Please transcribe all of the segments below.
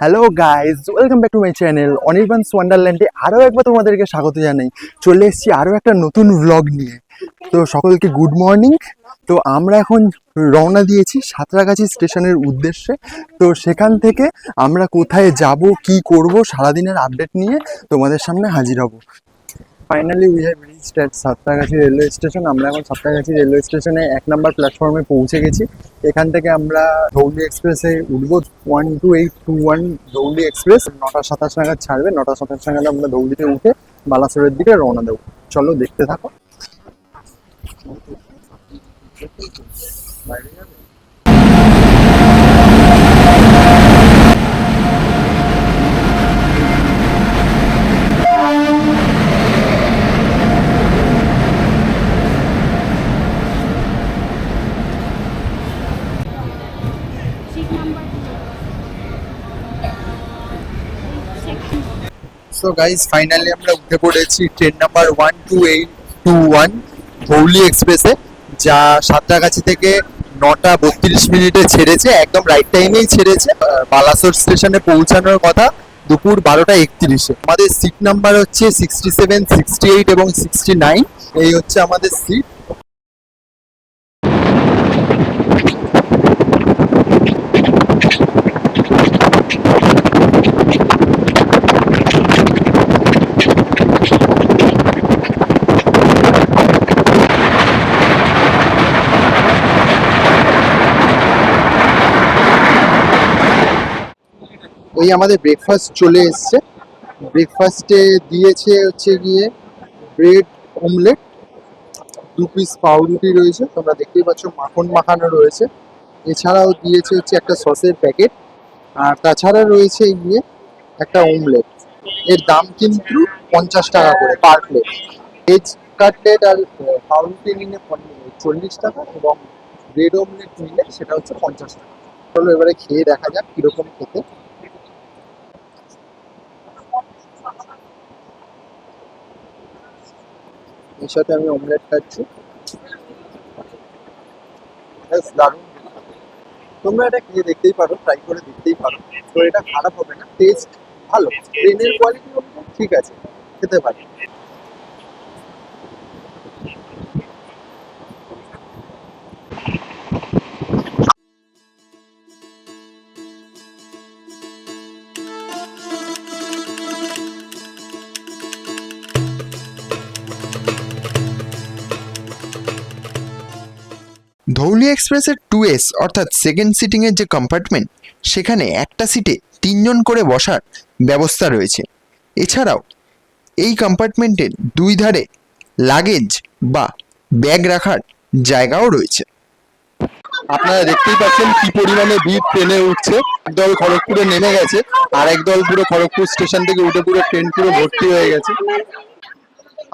Hello guys welcome back to my channel Anirban ওয়ান্ডারল্যান্ডে আরও একবার তোমাদেরকে স্বাগত জানাই। চলে এসেছি আরও একটা নতুন ভ্লগ নিয়ে। তো সকলকে গুড মর্নিং তো আমরা এখন রওনা দিয়েছি সাঁতরাগাছি স্টেশনের উদ্দেশ্যে। তো সেখান থেকে আমরা কোথায় যাব, কি করব, সারাদিনের আপডেট নিয়ে তোমাদের সামনে হাজির হব। Finally we have reached at Santragachi railway station আমরা এখন সাতটাগাছি রেলওয়ে স্টেশনে এক নম্বর প্ল্যাটফর্মে পৌঁছে গেছি। এখান থেকে আমরা ধৌলি এক্সপ্রেসে উঠবো। One two eight two one Dhauli express নটা সাতাশ নাগাদ ছাড়বে। নটা সাতাশ নাগাদ আমরা ধৌলিতে উঠে বালাসোরের দিকে রওনা দেবো। চলো দেখতে থাকো। সো গাইজ ফাইনালি আমরা উঠে পড়েছি train number one two eight two one Dhauli এক্সপ্রেসে যা সাঁতরাগাছি থেকে নটা বত্রিশ মিনিটে ছেড়েছে, একদম রাইট টাইমেই ছেড়েছে। বালাসোর স্টেশনে পৌঁছানোর কথা দুপুর বারোটা একত্রিশে আমাদের সিট নাম্বার হচ্ছে সিক্সটি সেভেন সিক্সটি এইট এবং সিক্সটি নাইন এই হচ্ছে আমাদের সিট ওই আমাদের ব্রেকফাস্ট চলে এসছে। ব্রেকফাস্টে দিয়েছে হচ্ছে গিয়ে ব্রেড অমলেট দু পিস পাউরুটি রয়েছে। তোমরা দেখতেই পাচ্ছ মাখন মাখানো রয়েছে। এছাড়াও দিয়েছে হচ্ছে একটা সসের প্যাকেট আর তাছাড়া রয়েছে গিয়ে একটা অমলেট এর দাম কিন্তু পঞ্চাশ টাকা করে পার প্লেট ভেজ কাটলেট আর পাউরুটি নিলে চল্লিশ টাকা এবং ব্রেড অমলেট নিলে সেটা হচ্ছে পঞ্চাশ টাকা। চলো এবারে খেয়ে দেখা যাক কীরকম খেতে। সাথে আমি অমলেট খাচ্ছি। দারুণ। তোমরা এটা খেয়ে দেখতেই পারো ট্রাই করে দেখতেই পারো। তো এটা খারাপ হবে না টেস্ট ভালো ট্রেনের কোয়ালিটি ঠিক আছে খেতে পারি। ধৌলি এক্সপ্রেসের টু এস অর্থাৎ সেকেন্ড সিটিংয়ের যে কম্পার্টমেন্ট সেখানে একটা সিটে তিনজন করে বসার ব্যবস্থা রয়েছে। এছাড়াও, এই কম্পার্টমেন্টের দুই ধারে লাগেজ বা ব্যাগ রাখার জায়গাও রয়েছে। আপনারা দেখতেই পাচ্ছেন কি পরিমাণে ভিড় ট্রেনে উঠছে। একদল খড়গপুরে নেমে গেছে আর একদল পুরো খড়গপুর স্টেশন থেকে উঠে পুরো ট্রেন পুরো ভর্তি হয়ে গেছে।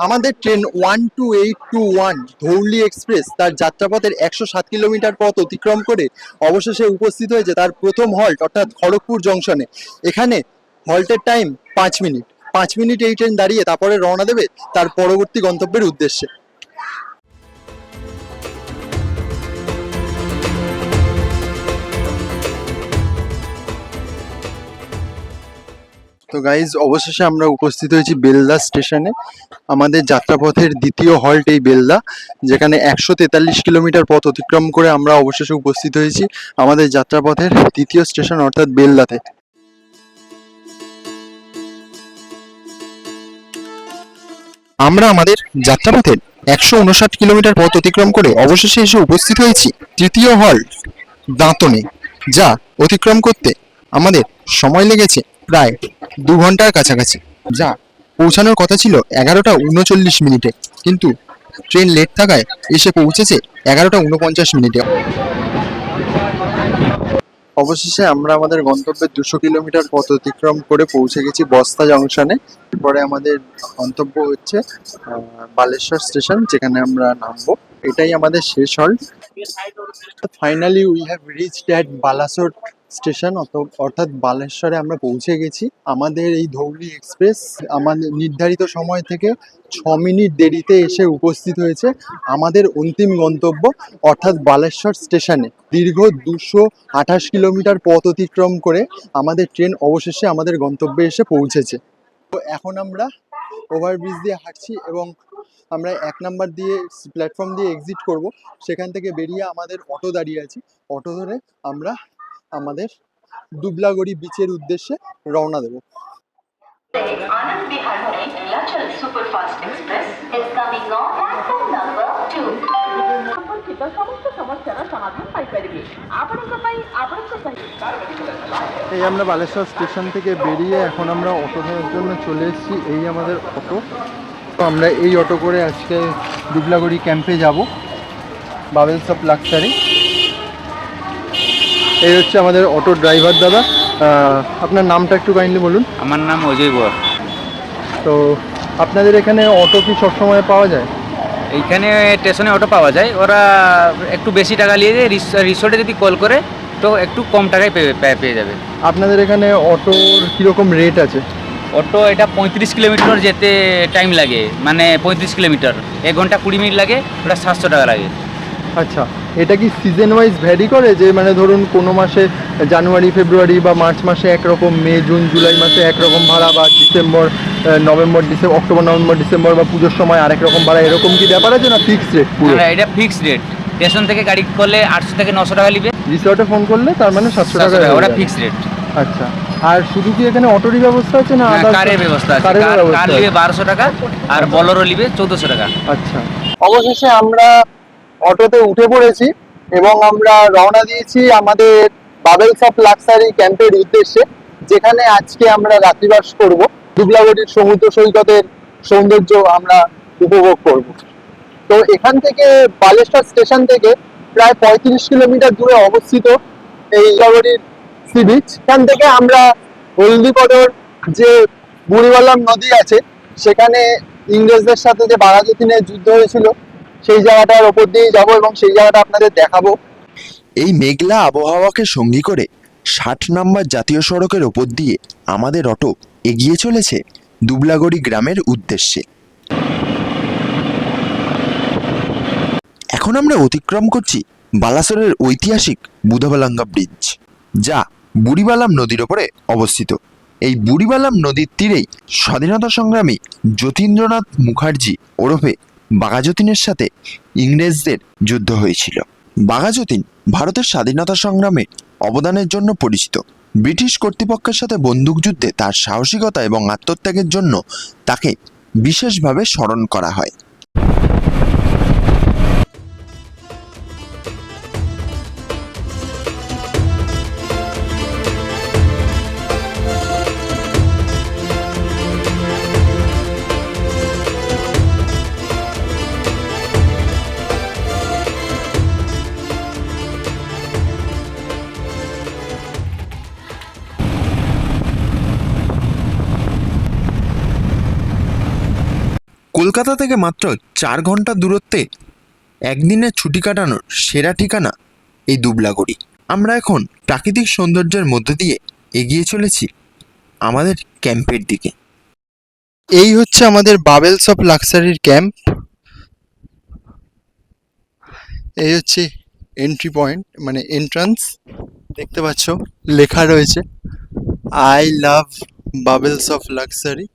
আমাদের train one two eight two one Dhauli express, তার যাত্রাপথের একশো সাত কিলোমিটার পথ অতিক্রম করে অবশেষে উপস্থিত হয়েছে তার প্রথম হল্ট অর্থাৎ খড়গপুর জংশনে এখানে হল্টের টাইম পাঁচ মিনিট। পাঁচ মিনিট এই ট্রেন দাঁড়িয়ে তারপরে রওনা দেবে তার পরবর্তী গন্তব্যের উদ্দেশ্যে। তো গাইজ অবশেষে আমরা উপস্থিত হয়েছি বেলদা স্টেশনে। আমাদের যাত্রাপথের দ্বিতীয় হল্ট এই বেলদা, যেখানে একশো তেতাল্লিশ কিলোমিটার পথ অতিক্রম করে আমরা অবশেষে উপস্থিত হয়েছি আমাদের যাত্রাপথের দ্বিতীয় স্টেশন, অর্থাৎ বেলদাতে। আমরা আমাদের যাত্রাপথের একশো উনষাট কিলোমিটার পথ অতিক্রম করে অবশেষে এসে উপস্থিত হয়েছি তৃতীয় হল্ট দাঁতনে, যা অতিক্রম করতে আমাদের সময় লেগেছে প্রায় দু ঘণ্টার কাছাকাছি। যা পৌঁছানোর কথা ছিল এগারোটা উনচল্লিশ মিনিটে। কিন্তু ট্রেন লেট থাকায় এসে পৌঁছেছে এগারোটা উনপঞ্চাশ মিনিটে। অবশেষে আমরা আমাদের গন্তব্যের দুশো কিলোমিটার পথ অতিক্রম করে পৌঁছে গেছি বস্তা জংশনে। এরপরে আমাদের গন্তব্য হচ্ছে বালেশ্বর স্টেশন, যেখানে আমরা নামবো। এটাই আমাদের শেষ halt finally we have reached at Balasore station অর্থাৎ বালেশ্বরে আমরা পৌঁছে গেছি। আমাদের এই ধৌলি এক্সপ্রেস আমাদের নির্ধারিত সময় থেকে ছ মিনিট দেরিতে এসে উপস্থিত হয়েছে। আমাদের অন্তিম গন্তব্য, অর্থাৎ বালেশ্বর স্টেশনে। দীর্ঘ দুশো আঠাশ কিলোমিটার পথ অতিক্রম করে আমাদের ট্রেন অবশেষে আমাদের গন্তব্যে এসে পৌঁছেছে। তো এখন আমরা ওভারব্রিজ দিয়ে হাঁটছি এবং আমরা এক নাম্বার দিয়ে প্ল্যাটফর্ম দিয়ে এক্সিট করব। সেখান থেকে বেরিয়ে আমাদের অটো দাঁড়িয়ে আছি। অটো ধরে আমরা আমাদের দুবলাগড়ি বিচের উদ্দেশ্যে রওনা দেব। এই আমরা বালেশ্বর স্টেশন থেকে বেরিয়ে এখন আমরা অটো ধরার জন্য চলে এসেছি। এই আমাদের অটো। তো আমরা এই অটো করে আজকে দুবলাগড়ি ক্যাম্পে যাব। বাবেলস অফ লাক্সারি এই হচ্ছে আমাদের অটো ড্রাইভার দাদা। আপনার নামটা একটু কাইন্ডলি বলুন। আমার নাম অজয় বর। তো আপনাদের এখানে অটো কি সবসময় পাওয়া যায়? এইখানে স্টেশনে অটো পাওয়া যায়। ওরা একটু বেশি টাকা নিয়ে যায়। রিস- রিসোর্টে যদি কল করে তো একটু কম টাকায় পেয়ে- পেয়ে যাবে। আপনাদের এখানে অটোর কীরকম রেট আছে? অটো এটা পঁয়ত্রিশ কিলোমিটার যেতে টাইম লাগে। মানে পঁয়ত্রিশ কিলোমিটার। এক ঘণ্টা কুড়ি মিনিট লাগে। ওটা সাতশো টাকা লাগে। আচ্ছা। এটা কি সিজন ওয়াইজ ভ্যারি করে? যে মানে ধরুন কোনো মাসে জানুয়ারি ফেব্রুয়ারি বা মার্চ মাসে একরকম মে জুন জুলাই মাসে একরকম ভাড়া বা December November December October November December বা পুজোর সময় আরেক রকম ভাড়া এরকম কি ব্যাপার আছে না ফিক্সড রেট পুরো? এটা ফিক্সড রেট স্টেশন থেকে গাড়ি করলে আটশো থেকে নশো টাকা নিবে। রিসর্টে ফোন করলে তার মানে সাতশো টাকা ওটা। ফিক্সড রেট আচ্ছা আর শুধু কি এখানে অটোরই ব্যবস্থা আছে না কারের ব্যবস্থা আছে। কার নিবে বারোশো টাকা আর বলোরও নিবে চোদ্দোশো টাকা। আচ্ছা। অবশেষে আমরা অটোতে উঠে পড়েছি এবং আমরা রওনা দিয়েছি আমাদের বাবেলস অফ লাক্সারি ক্যাম্পের উদ্দেশ্যে, যেখানে আজকে আমরা রাত্রিবাস করব। দুবলাগড়ির সমুদ্র সৈকতের সৌন্দর্য আমরা উপভোগ করব। তো এখান থেকে বালেশ্বর স্টেশন থেকে প্রায় পঁয়ত্রিশ কিলোমিটার দূরে অবস্থিত এই দুবলাগড়ির সি বিচ। এখান থেকে আমরা হলদিপদর যে বুড়িবালাম নদী আছে, সেখানে ইংরেজদের সাথে যে বাঘাযতীনের যুদ্ধ হয়েছিল সেই জায়গাটার ওপর দিয়ে যাব এবং সেই জায়গাটা আপনাদের দেখাবো। এই মেঘলা আবহাওয়াকে সঙ্গী করে ষাট নম্বর জাতীয় সড়কের ওপর দিয়ে আমাদের অটো এগিয়ে চলেছে দুবলাগড়ি গ্রামের উদ্দেশ্যে। এখন আমরা অতিক্রম করছি বালাসরের ঐতিহাসিক বুধবালাঙ্গা ব্রিজ, যা বুড়িবালাম নদীর ওপরে অবস্থিত। এই বুড়িবালাম নদীর তীরেই স্বাধীনতা সংগ্রামী যতীন্দ্রনাথ মুখার্জি ওরফে বাঘাযতীনের সাথে ইংরেজদের যুদ্ধ হয়েছিল। বাঘাযতীন ভারতের স্বাধীনতা সংগ্রামে অবদানের জন্য পরিচিত। ব্রিটিশ কর্তৃপক্ষের সাথে বন্দুকযুদ্ধে তার সাহসিকতা এবং আত্মত্যাগের জন্য তাকে বিশেষভাবে স্মরণ করা হয়। কলকাতা থেকে মাত্র চার ঘণ্টা দূরত্বে একদিনের ছুটি কাটানোর সেরা ঠিকানা এই দুবলাগড়ি। আমরা এখন প্রাকৃতিক সৌন্দর্যের মধ্যে দিয়ে এগিয়ে চলেছি আমাদের ক্যাম্পের দিকে। এই হচ্ছে আমাদের বাবেলস অফ লাক্সারির ক্যাম্প। এই হচ্ছে এন্ট্রি পয়েন্ট মানে এন্ট্রান্স দেখতে পাচ্ছ, লেখা রয়েছে I love bubbles of luxury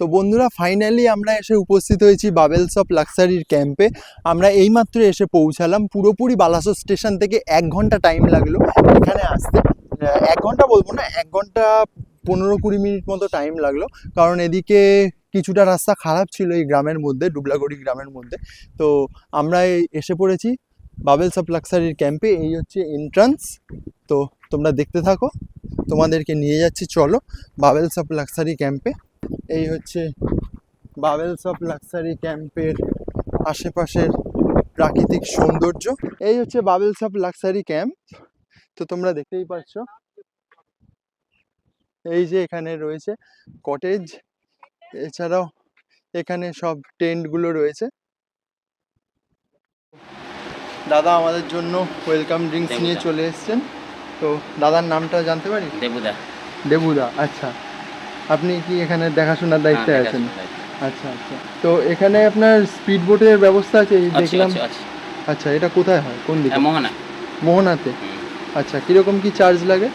তো বন্ধুরা ফাইনালি আমরা এসে উপস্থিত হয়েছি বাবেলস অফ লাক্সারির ক্যাম্পে আমরা এইমাত্র এসে পৌঁছালাম। পুরোপুরি বালাসোর স্টেশন থেকে এক ঘণ্টা টাইম লাগল এখানে আসতে। এক ঘণ্টা বলব না, এক ঘণ্টা পনেরো কুড়ি মিনিট মতো টাইম লাগল। কারণ এদিকে কিছুটা রাস্তা খারাপ ছিল এই গ্রামের মধ্যে, ডুবলাগড়ি গ্রামের মধ্যে। তো আমরা এসে পড়েছি বাবেলস অফ লাক্সারির ক্যাম্পে এই হচ্ছে এন্ট্রান্স তো তোমরা দেখতে থাকো। তোমাদেরকে নিয়ে যাচ্ছি। চলো বাবেলস অফ লাক্সারি ক্যাম্পে এই হচ্ছে বাবেলস অফ লাক্সারি ক্যাম্পের আশেপাশের প্রাকৃতিক সৌন্দর্য। এই হচ্ছে বাবেলস অফ লাক্সারি ক্যাম্প। তো তোমরা দেখতেই পাচ্ছ। এই যে এখানে রয়েছে কটেজ। এছাড়াও এখানে সব টেন্টগুলো রয়েছে। দাদা আমাদের জন্য ওয়েলকাম ড্রিঙ্কস নিয়ে চলে এসছেন। তো দাদার নামটা জানতে পারি? দেবুদা। দেবুদা আচ্ছা। আপনি কি এখানে দেখাশোনার দায়িত্বে হ্যাঁ, আছেন আচ্ছা আচ্ছা। তো এখানে আপনার স্পিড বোটের ব্যবস্থা আছে এই দেখলাম। আচ্ছা এটা কোথায় হয়? কোন দিকে? মোহনা। মোহনাতে? আচ্ছা কীরকম কি চার্জ লাগে?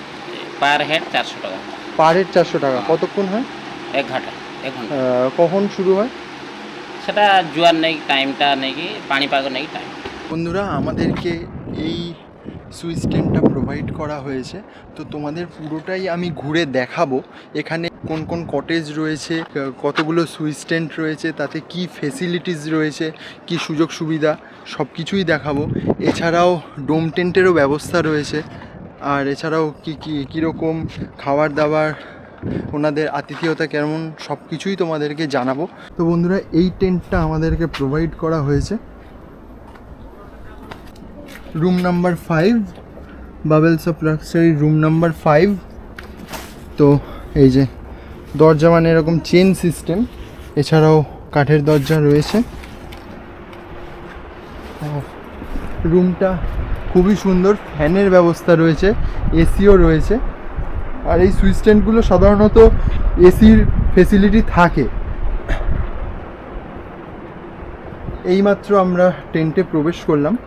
পার হেড চারশো টাকা। পার হেড চারশো টাকা। কতক্ষণ হয়? এক ঘণ্টা এক ঘণ্টা। কখন শুরু হয়? সেটা জোয়ার নেই টাইমটা নেই কি পানিপাগ নেই টাইম। বন্ধুরা আমাদেরকে এই সুইচ টেনটা প্রোভাইড করা হয়েছে। তো তোমাদের পুরোটাই আমি ঘুরে দেখাবো। এখানে কোন কোন কটেজ রয়েছে কতগুলো সুইচ টেন্ট রয়েছে, তাতে কি ফেসিলিটিস রয়েছে, কি সুযোগ সুবিধা সব কিছুই দেখাবো। এছাড়াও ডোম টেন্টেরও ব্যবস্থা রয়েছে। আর এছাড়াও কি কি, কীরকম খাবার দাবার ওনাদের আতিথেয়তা কেমন সব কিছুই তোমাদেরকে জানাব। তো বন্ধুরা, এই টেন্টটা আমাদেরকে প্রোভাইড করা হয়েছে। Room number five bubbles of luxury room number five তো এই যে দরজা মানে এরকম চেন সিস্টেম এছাড়াও কাঠের দরজা রয়েছে। রুমটা খুবই সুন্দর, ফ্যানের ব্যবস্থা রয়েছে, এসিও রয়েছে। আর এই সুইচ টেন্টগুলো সাধারণত এসির ফেসিলিটি থাকে। এইমাত্র আমরা টেন্টে প্রবেশ করলাম।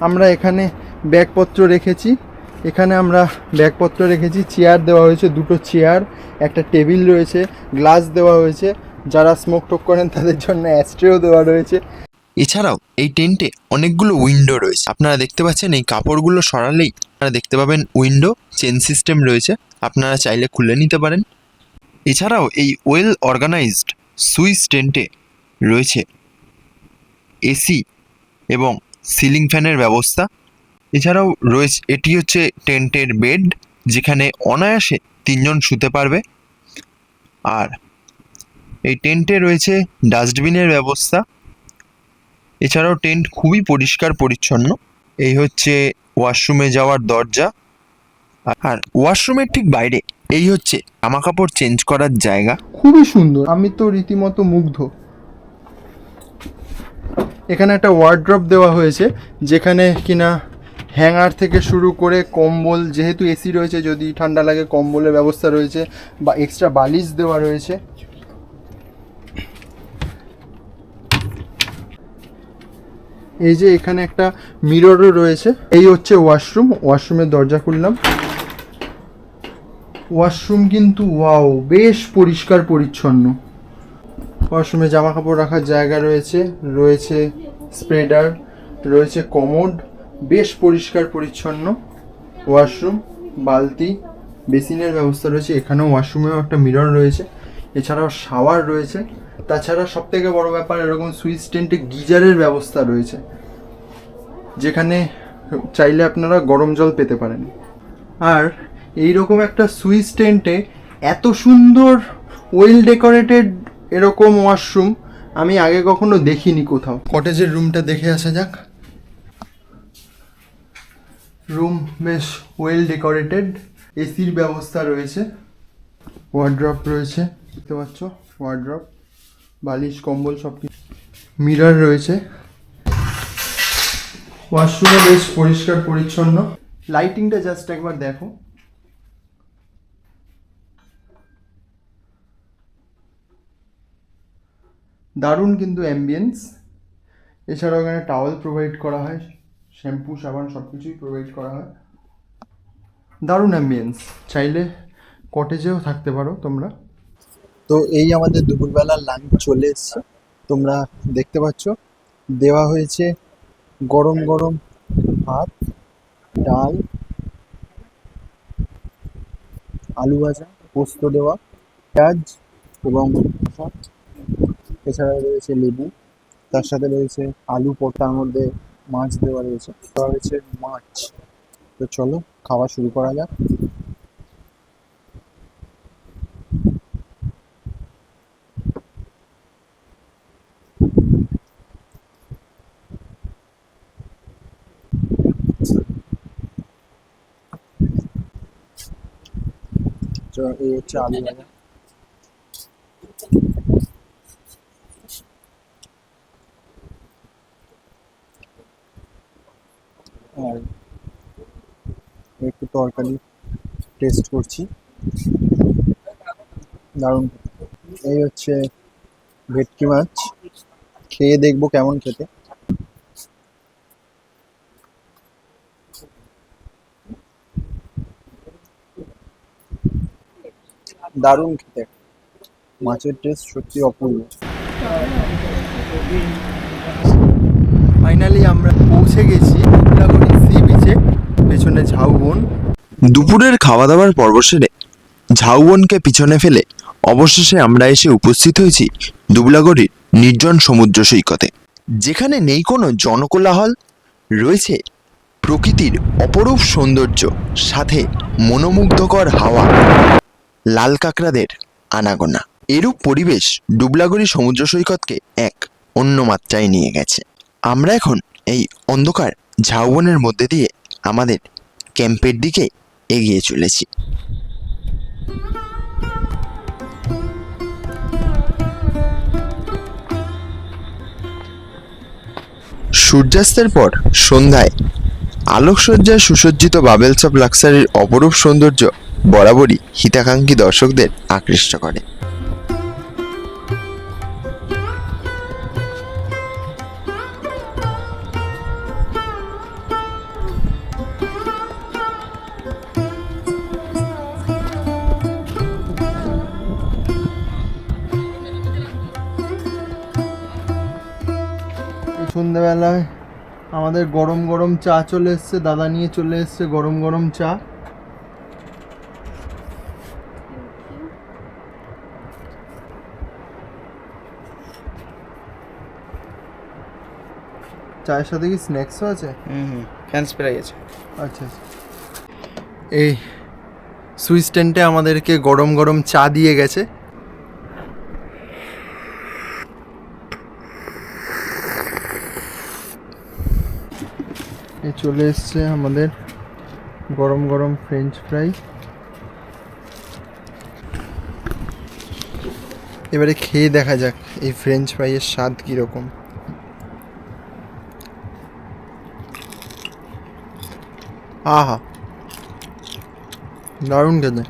আমরা এখানে ব্যাগপত্র রেখেছি। এখানে আমরা ব্যাগপত্র রেখেছি চেয়ার দেওয়া হয়েছে, দুটো চেয়ার একটা টেবিল রয়েছে গ্লাস দেওয়া হয়েছে, যারা স্মোক টোক করেন তাদের জন্য অ্যাস্ট্রেও দেওয়া রয়েছে। এছাড়াও এই টেন্টে অনেকগুলো উইন্ডো রয়েছে। আপনারা দেখতে পাচ্ছেন এই কাপড়গুলো সরালেই আপনারা দেখতে পাবেন উইন্ডো চেন সিস্টেম রয়েছে। আপনারা চাইলে খুলে নিতে পারেন। এছাড়াও এই ওয়েল অর্গানাইজড সুইস টেন্টে রয়েছে এসি এবং সিলিং ফ্যানের ব্যবস্থা। এছাড়াও রয়েছে, এটি হচ্ছে টেন্টের বেড, যেখানে অনায়াসে তিনজন শুতে পারবে। আর এই টেন্টে রয়েছে ডাস্টবিনের ব্যবস্থা। এছাড়াও টেন্ট খুবই পরিষ্কার পরিচ্ছন্ন। এই হচ্ছে ওয়াশরুমে যাওয়ার দরজা। আর ওয়াশরুমের ঠিক বাইরে এই হচ্ছে জামা কাপড় চেঞ্জ করার জায়গা। খুবই সুন্দর। আমি তো রীতিমতো মুগ্ধ। এখানে একটা ওয়ার্ড্রপ দেওয়া হয়েছে, যেখানে কিনা হ্যাঙ্গার থেকে শুরু করে কম্বল, যেহেতু এসি রয়েছে, যদি ঠান্ডা লাগে কম্বলের ব্যবস্থা রয়েছে, বা এক্সট্রা বালিশ দেওয়া রয়েছে। এই যে এখানে একটা মিররও রয়েছে। এই হচ্ছে ওয়াশরুম ওয়াশরুমের দরজা খুললাম। ওয়াশরুম কিন্তু ওয়াও বেশ পরিষ্কার পরিচ্ছন্ন। ওয়াশরুমে জামা কাপড় রাখার জায়গা রয়েছে রয়েছে স্প্রেডার রয়েছে কমোড বেশ পরিষ্কার, পরিচ্ছন্ন। ওয়াশরুম, বালতি, বেসিনের ব্যবস্থা রয়েছে। এখানেও ওয়াশরুমেও একটা মিরর রয়েছে। এছাড়াও শাওয়ার রয়েছে। তাছাড়া সব থেকে বড় ব্যাপার, এরকম সুইচ টেন্টে গিজারের ব্যবস্থা রয়েছে। যেখানে চাইলে আপনারা গরম জল পেতে পারেন। আর এই রকম একটা সুইচ টেন্টে এত সুন্দর ওয়েল ডেকোরেটেড এরকম ওয়াশরুম আমি আগে কখনো দেখিনি কোথাও। কটেজের রুমটা দেখে আসা যাক। রুম বেশ ওয়েল ডেকোরেটেড এসির ব্যবস্থা রয়েছে ওয়ার্ড্রপ রয়েছে, দেখতে পাচ্ছ ওয়ার্ড্রপ বালিশ, কম্বল সব কিছু মিরর রয়েছে ওয়াশরুমে বেশ পরিষ্কার, পরিচ্ছন্ন। লাইটিংটা জাস্ট একবার দেখো। দারুণ কিন্তু অ্যাম্বিয়েন্স এছাড়াও এখানে টাওয়েল প্রোভাইড করা হয়। শ্যাম্পু, সাবান সব কিছুই প্রোভাইড করা হয়। দারুণ অ্যাম্বিয়েন্স চাইলে কটেজেও থাকতে পারো তোমরা। তো এই আমাদের দুপুরবেলার লাঞ্চ চলে এসছে। তোমরা দেখতে পাচ্ছ, দেওয়া হয়েছে গরম গরম ভাত, ডাল, আলু ভাজা, পোস্ত দেওয়া, পেঁয়াজ এবং এছাড়া রয়েছে লেবু। তার সাথে রয়েছে আলু পরতার মধ্যে মাছ দেওয়া রয়েছে দেওয়া হয়েছে মাছ তো চলো খাওয়া শুরু করা যাক তো এই হচ্ছে আলু ভাজা একটু তরকারি টেস্ট করছি। দারুণ। এই হচ্ছে ভেটকি মাছ। খেয়ে দেখব কেমন খেতে। দারুণ খেতে। মাছের টেস্ট সত্যি অপূর্ব। ফাইনালি আমরা পৌঁছে গেছি। বিচে পেছনে ঝাউবন দুপুরের খাওয়া দাওয়ার পর্ব সেরে ঝাউবনকে পিছনে ফেলে অবশেষে আমরা এসে উপস্থিত হয়েছি দুবলাগড়ির নির্জন সমুদ্র সৈকতে। যেখানে নেই কোনো জনকোলাহল, রয়েছে প্রকৃতির অপরূপ সৌন্দর্য, সাথে মনোমুগ্ধকর হাওয়া, লাল কাঁকড়াদের আনাগোনা। এরূপ পরিবেশ ডুবলাগড়ি সমুদ্র সৈকতকে এক অন্য মাত্রায় নিয়ে গেছে। আমরা এখন এই অন্ধকার ঝাউবনের মধ্যে দিয়ে আমাদের ক্যাম্পের দিকে এগিয়ে চলেছি। সূর্যাস্তের পর সন্ধ্যায় আলোকসজ্জায় সুসজ্জিত বাবেলস অফ লাক্সারির অপরূপ সৌন্দর্য বরাবরই হিতাকাঙ্ক্ষী দর্শকদের আকৃষ্ট করে। আমাদের গরম গরম চা চলে এসছে দাদা নিয়ে চলে এসছে গরম গরম চা। চায়ের সাথে কি স্ন্যাক্সও আছে? হুম হুম ফ্যান স্প্রে আছে আচ্ছা আচ্ছা। এই টেন্টে আমাদেরকে গরম গরম চা দিয়ে গেছে। চলে এসছে আমাদের গরম গরম ফ্রেঞ্চ ফ্রাই এবারে খেয়ে দেখা যাক এই ফ্রেঞ্চ ফ্রাইয়ের স্বাদ কীরকম। আহা, দারুণ খেতে।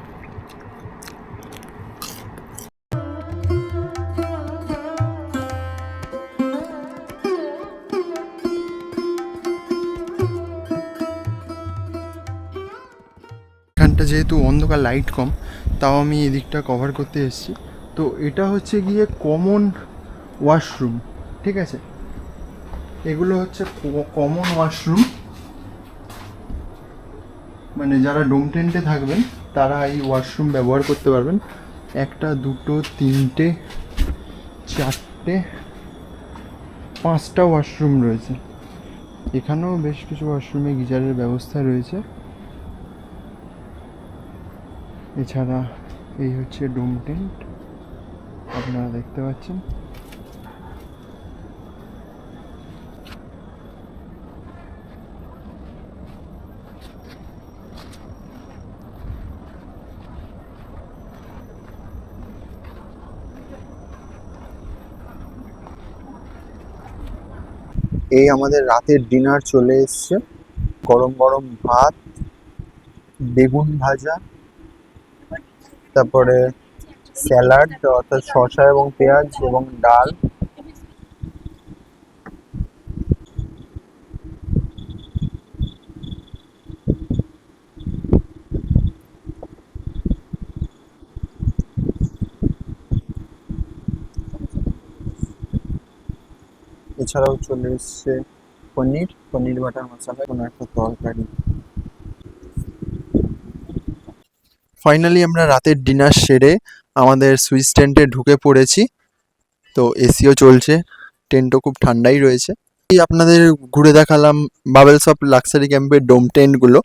এখানটা যেহেতু অন্ধকার লাইট কম, তাও আমি এদিকটা কভার করতে এসেছি। তো এটা হচ্ছে গিয়ে কমন ওয়াশরুম ঠিক আছে? এগুলো হচ্ছে কমন ওয়াশরুম মানে যারা ডোম টেন্টে থাকবেন, তারা এই ওয়াশরুম ব্যবহার করতে পারবেন। একটা, দুটো, তিনটে, চারটে, পাঁচটা ওয়াশরুম রয়েছে। এখানেও বেশ কিছু ওয়াশরুমে গিজারের ব্যবস্থা রয়েছে। এছাড়া এই হচ্ছে ডোম টেন্ট। আপনারা দেখতে পাচ্ছেন। এই আমাদের রাতের ডিনার চলে এসছে। গরম গরম ভাত, বেগুন ভাজা তারপরে স্যালাড, অর্থাৎ শসা এবং পেঁয়াজ এবং ডাল। এছাড়াও চলে এসছে পনির। পনির বাটার মশলা, কোনো একটা তরকারি। ফাইনালি আমরা রাতের ডিনার সেরে আমাদের সুইচ টেন্টে ঢুকে পড়েছি। তো এসিও চলছে, টেন্টও খুব ঠান্ডাই রয়েছে। এই আপনাদের ঘুরে দেখালাম বাবেলস অফ লাক্সারি ক্যাম্পের ডোম টেন্টগুলো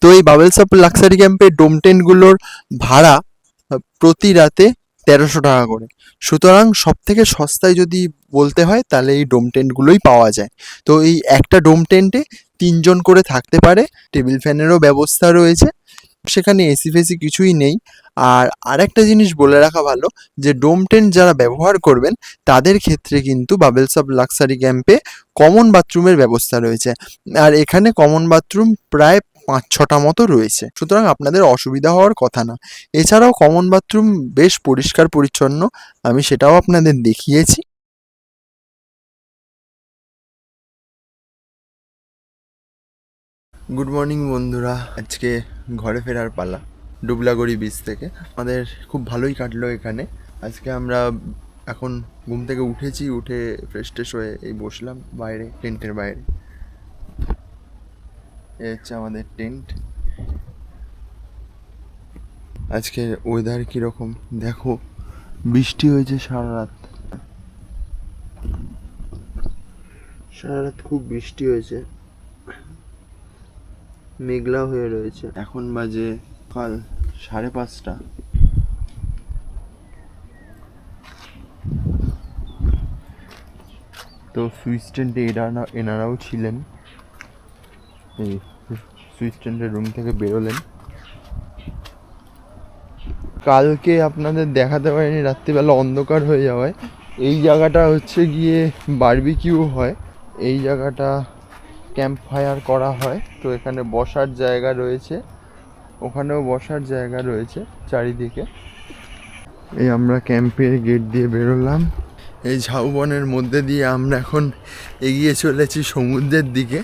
তো এই বাবেলস অফ লাক্সারি ক্যাম্পের ডোম টেন্টগুলোর ভাড়া প্রতি রাতে তেরোশো টাকা করে। সুতরাং সব থেকে সস্তায় যদি বলতে হয়, তাহলে এই ডোম টেন্টগুলোই পাওয়া যায়। তো এই একটা ডোম টেন্টে তিনজন করে থাকতে পারে, টেবিল ফ্যানেরও ব্যবস্থা রয়েছে। সেখানে এসি ফেসি কিছুই নেই। আর আরেকটা জিনিস বলে রাখা ভালো, যে ডোম টেন্ট যারা ব্যবহার করবেন, তাদের ক্ষেত্রে কিন্তু বাবেলস অফ লাক্সারি ক্যাম্পে কমন বাথরুমের ব্যবস্থা রয়েছে। আর এখানে কমন বাথরুম প্রায় পাঁচ ছটা মতো রয়েছে। সুতরাং আপনাদের অসুবিধা হওয়ার কথা না। এছাড়াও কমন বাথরুম বেশ পরিষ্কার পরিচ্ছন্ন আমি সেটাও আপনাদের দেখিয়েছি। গুড মর্নিং বন্ধুরা। আজকে ঘরে ফেরার পালা, ডুবলাগড়ি বিচ থেকে। আমাদের খুব ভালোই কাটলো এখানে। আজকে আমরা এখন ঘুম থেকে উঠেছি, উঠে ফ্রেশ ট্রেশ হয়ে এই বসলাম বাইরে টেন্টের বাইরে। এ হচ্ছে আমাদের টেন্ট আজকের ওয়েদার কীরকম? দেখো, বৃষ্টি হয়েছে সারা রাত। সারা রাত খুব বৃষ্টি হয়েছে। মেঘলা হয়ে রয়েছে। এখন বাজে কাল সাড়ে পাঁচটা। তো সুইচ স্ট্যান্ডে এনারা এনারাও ছিলেন। এই সুইচ রুম থেকে বেরোলেন। কালকে আপনাদের দেখাতে পারিনি, রাত্রিবেলা অন্ধকার হয়ে যাওয়ায়। এই জায়গাটা হচ্ছে গিয়ে বারবিকিউ হয়। এই জায়গাটা ক্যাম্প ফায়ার করা হয়। তো এখানে বসার জায়গা রয়েছে। ওখানেও বসার জায়গা রয়েছে চারিদিকে। এই আমরা ক্যাম্পের গেট দিয়ে বেরোলাম। এই ঝাউবনের মধ্যে দিয়ে আমরা এখন এগিয়ে চলেছি সমুদ্রের দিকে।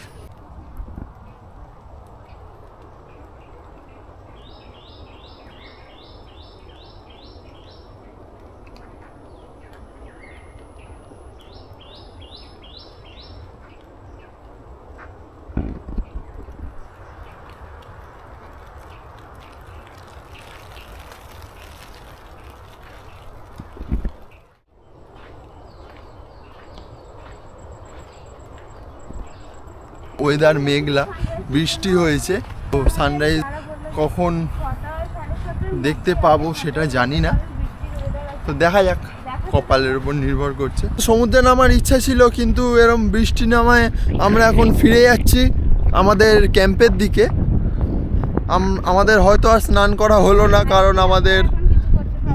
ওয়েদার মেঘলা, বৃষ্টি হয়েছে। তো সানরাইজ কখন দেখতে পাবো সেটা জানি না। তো দেখা যাক, কপালের উপর নির্ভর করছে। সমুদ্রে নামার ইচ্ছা ছিল, কিন্তু এরম বৃষ্টি নামায় আমরা এখন ফিরে যাচ্ছি আমাদের ক্যাম্পের দিকে। আমাদের হয়তো আর স্নান করা হলো না, কারণ আমাদের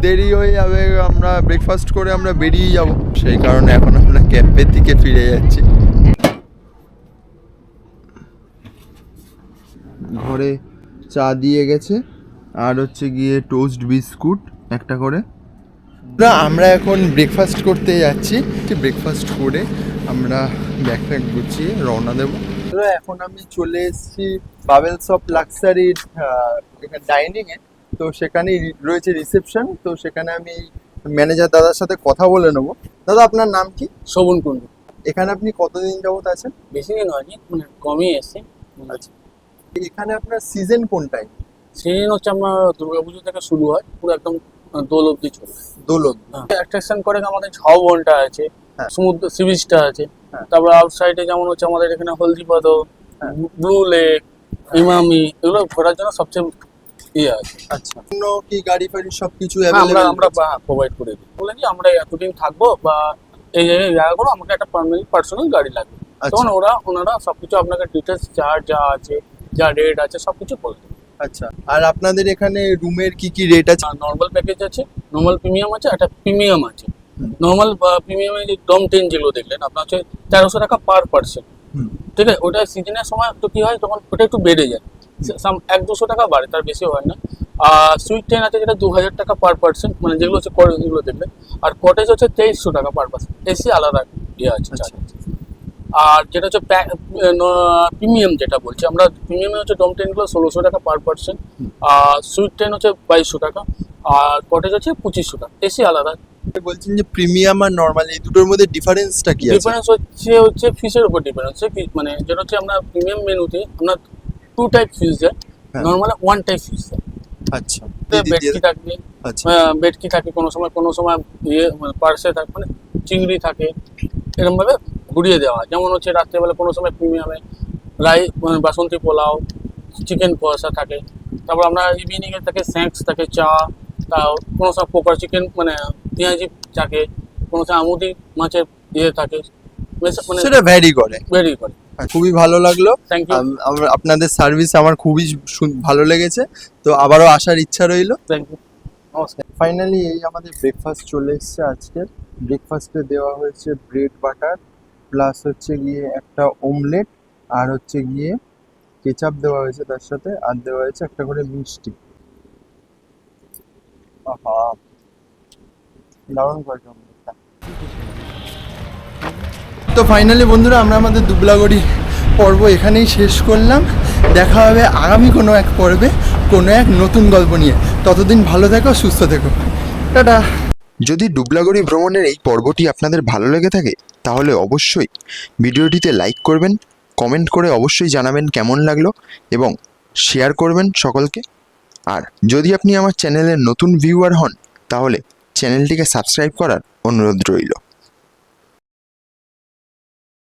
দেরি হয়ে যাবে। আমরা ব্রেকফাস্ট করে আমরা বেরিয়ে যাব। সেই কারণে এখন আমরা ক্যাম্পের দিকে ফিরে যাচ্ছি। ঘরে চা দিয়ে গেছে। আর হচ্ছে গিয়ে টোস্ট বিস্কুট একটা করে। না আমরা এখন ব্রেকফাস্ট করতে যাচ্ছি। ব্রেকফাস্ট করে আমরা ব্যাগ ফ্যাগ গুছিয়ে রওনা দেবো। এখন আমি চলে এসেছি বাবেলস অফ লাক্সারির ডাইনিং এ। তো সেখানে রয়েছে রিসেপশন তো সেখানে আমি ম্যানেজার দাদার সাথে কথা বলে নেব। দাদা আপনার নাম কি? শোভন কুণ্ডু। এখানে আপনি কতদিন যাবত আছেন? বেশি দিন হয়নি মানে কমই এসছে। আচ্ছা। এখানে আপনার সিজন কোনটাই সিজন হচ্ছে আপনার দুর্গাপুজো থেকে শুরু হয় পুরো একদম দোল অব্দি চলে দোলন অ্যাট্রাকশন করে আমাদের ঝাউবনটা আছে হ্যাঁ। সমুদ্র সি বিচটা আছে। হ্যাঁ। তারপর আউটসাইডে যেমন হচ্ছে আমাদের এখানে হলদিপদ হ্যাঁ। ব্লু লেক ইমামি এগুলো ঘোরার জন্য সবচেয়ে ইয়ে আছে। আচ্ছা। অন্য কি গাড়ি ফাড়ি সবকিছু হ্যাঁ, আমরা আমরা প্রোভাইড করে দিই। বলে কি আমরা এতদিন থাকব বা এই জায়গায় আমাকে একটা পার্সোনাল গাড়ি লাগবে। আচ্ছা। তখন ওরা ওনারা সবকিছু আপনাকে ডিটেলস যা যা আছে যা রেট আছে সবকিছু বলে দেবে। আচ্ছা আর আপনাদের এখানে রুমের কি কি রেট আছে? নর্মাল প্যাকেজ আছে নর্মাল প্রিমিয়াম আছে একটা প্রিমিয়াম আছে। নর্মাল প্রিমিয়ামে যে ডম টেন যেগুলো দেখলেন আপনার হচ্ছে তেরোশো টাকা পার পার্সন হুম। ঠিক আছে? ওটা সিজনের সময় একটু কি হয় তখন ওটা একটু বেড়ে যায়। সাম- এক দুশো টাকা বাড়ে তার বেশি হয় না। আর সুইট ট্রেন আছে যেটা দু হাজার টাকা পার পার্সন মানে যেগুলো হচ্ছে কটেজ যেগুলো দেখবেন আর কটেজ হচ্ছে তেইশশো টাকা পার পার্সন এসি আলাদা ইয়ে আছে আচ্ছা। আছে। আর যেটা হচ্ছে প্রিমিয়াম যেটা বলছি আমরা প্রিমিয়ামে হচ্ছে ডম ট্রেনগুলো ষোলোশো টাকা পার পার্সন আর সুইট ট্রেন হচ্ছে বাইশশো টাকা আর কটেজ হচ্ছে পঁচিশশো টাকা এসি আলাদা। বলছেন যে প্রিমিয়াম আর নর্মাল এই দুটোর মধ্যে ডিফারেন্সটা কি ডিফারেন্স হচ্ছে হচ্ছে ফিসের উপর ডিপেন্ড হচ্ছে মানে যেটা হচ্ছে আমরা প্রিমিয়াম মেনুতে আমরা টু টাইপ ফিস দেয় হ্যাঁ। নর্মাল ওয়ান টাইপ ফিস দেয়। আচ্ছা। বেটকি। থাকবে আচ্ছা। বেটকি থাকে কোনো সময় কোনো সময় ইয়ে মানে পার্সে থাকে মানে চিংড়ি থাকে এরকম ভাবে ঘুরিয়ে দেওয়া যেমন হচ্ছে রাত্রেবেলা কোনো সময় প্রিমিয়ামে রাই বাসন্তী পোলাও চিকেন কষা থাকে। তারপর আমরা ইভিনিংয়ে থাকে স্ন্যাক্স থাকে চা তা কোনো সময় পোকার চিকেন মানে পেঁয়াজি থাকে কোনো সময় আমুদি মাছের ইয়ে থাকে। মানে সেটা ভ্যারি করে। ভেরি করে। খুবই ভালো লাগল। আপনাদের সার্ভিস আমার খুবই ভালো লেগেছে। তো আবারও আসার ইচ্ছা রইল। থ্যাংক ইউ নমস্কার ফাইনালি এই আমাদের ব্রেকফাস্ট চলে এসছে আজকের। ব্রেকফাস্টে দেওয়া হয়েছে ব্রেড বাটার প্লাস হচ্ছে গিয়ে একটা ওমলেট আর হচ্ছে গিয়ে কেচাপ দেওয়া হয়েছে তার সাথে, আর দেওয়া হয়েছে একটা করে মিষ্টি। দারুণ করেছে অমলেটটা। তো ফাইনালি বন্ধুরা, আমরা আমাদের দুবলাগড়ি পর্ব এখানেই শেষ করলাম। দেখা হবে আগামী কোনো এক পর্বে, কোনো এক নতুন গল্প নিয়ে। ততদিন ভালো থেকো, সুস্থ থেকো। টাটা! যদি ডুবলাগড়ি ভ্রমণের এই পর্বটি আপনাদের ভালো লেগে থাকে, তাহলে অবশ্যই ভিডিওটিতে লাইক করবেন কমেন্ট করে অবশ্যই জানাবেন কেমন লাগল এবং শেয়ার করবেন সকলকে। আর যদি আপনি আমার চ্যানেলের নতুন ভিউয়ার হন, তাহলে চ্যানেলটিকে সাবস্ক্রাইব করার অনুরোধ রইল।